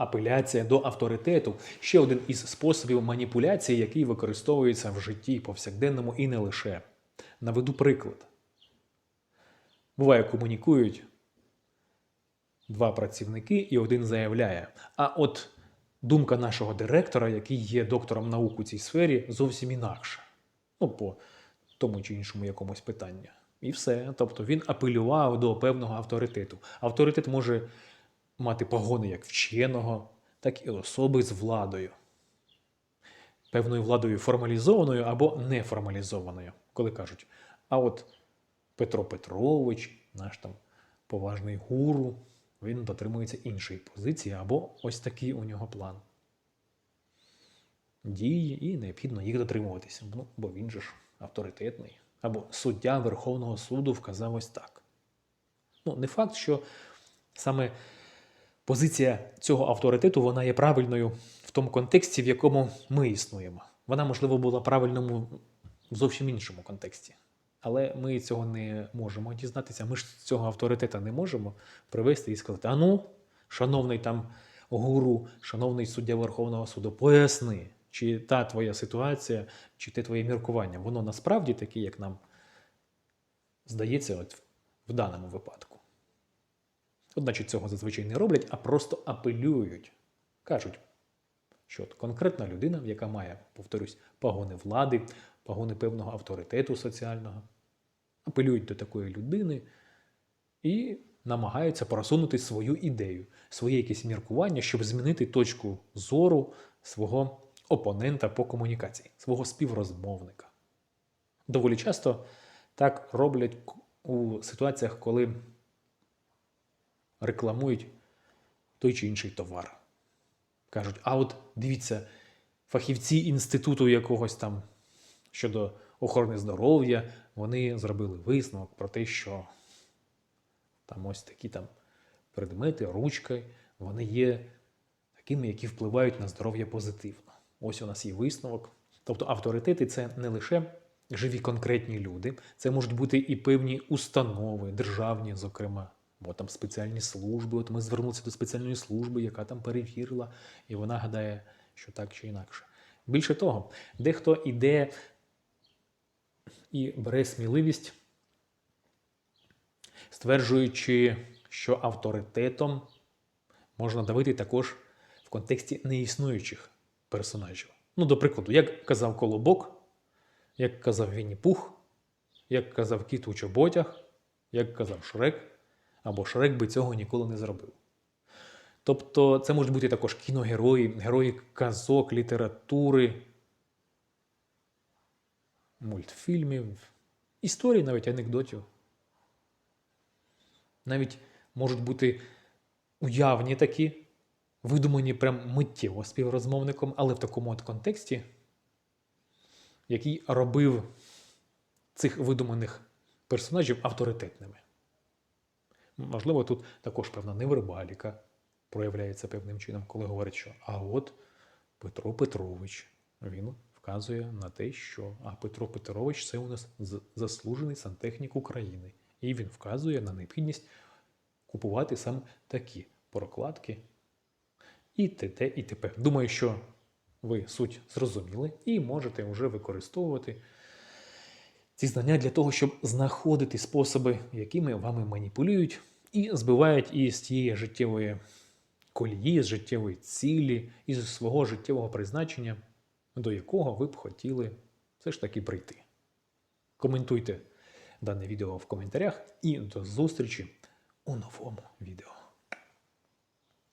Апеляція до авторитету ще один із способів маніпуляції, який використовується в житті повсякденному і не лише. Наведу приклад. Буває, комунікують два працівники, і один заявляє: А от думка нашого директора, який є доктором наук у цій сфері, зовсім інакша. Ну, по тому чи іншому якомусь питанню. І все. Тобто він апелював до певного авторитету. Авторитет може мати погони як вченого, так і особи з владою. Певною владою формалізованою або неформалізованою, коли кажуть, а от Петро Петрович, наш там поважний гуру, він дотримується іншої позиції, або ось такий у нього план. Дії і необхідно їх дотримуватися. Ну, бо він же ж авторитетний. Або суддя Верховного суду вказав ось так. Ну, не факт, що саме позиція цього авторитету вона є правильною в тому контексті, в якому ми існуємо. Вона, можливо, була правильною в зовсім іншому контексті. Але ми цього не можемо дізнатися. Ми ж цього авторитета не можемо привести і сказати: а ну, шановний там гуру, шановний суддя Верховного суду, поясни, чи та твоя ситуація, чи те твоє міркування, воно насправді таке, як нам здається, от в даному випадку. Одначе цього зазвичай не роблять, а просто апелюють. Кажуть, що от конкретна людина, яка має, повторюсь, погони влади, погони певного авторитету соціального, апелюють до такої людини і намагаються просунути свою ідею, своє якесь міркування, щоб змінити точку зору свого опонента по комунікації, свого співрозмовника. Доволі часто так роблять у ситуаціях, коли рекламують той чи інший товар. Кажуть, а от дивіться, фахівці інституту якогось там щодо охорони здоров'я, вони зробили висновок про те, що там ось такі там предмети, ручки, вони є такими, які впливають на здоров'я позитивно. Ось у нас є висновок. Тобто авторитети це не лише живі конкретні люди, це можуть бути і певні установи, державні, зокрема, бо там спеціальні служби. От ми звернулися до спеціальної служби, яка там перевірила, і вона гадає, що так чи інакше. Більше того, дехто іде і бере сміливість, стверджуючи, що авторитетом можна давити також в контексті неіснуючих персонажів. Ну, до прикладу, як казав Колобок, як казав Вінні Пух, як казав Кіт у чоботях, як казав Шрек, або Шрек би цього ніколи не зробив. Тобто це можуть бути також кіногерої, герої казок, літератури, мультфільмів, історій, навіть анекдотів. Навіть можуть бути уявні такі, видумані прям миттєво співрозмовником, але в такому от контексті, який робив цих видуманих персонажів авторитетними. Можливо, тут також певна невербаліка проявляється певним чином, коли говорить, що а от Петро Петрович, він вказує на те, що а Петро Петрович це у нас заслужений сантехнік України. І він вказує на необхідність купувати саме такі прокладки і т.т. і т.п. Думаю, що ви суть зрозуміли і можете вже використовувати ці знання для того, щоб знаходити способи, якими вами маніпулюють, і збивають із тієї життєвої колії, з життєвої цілі, із свого життєвого призначення, до якого ви б хотіли все ж таки прийти. Коментуйте дане відео в коментарях і до зустрічі у новому відео.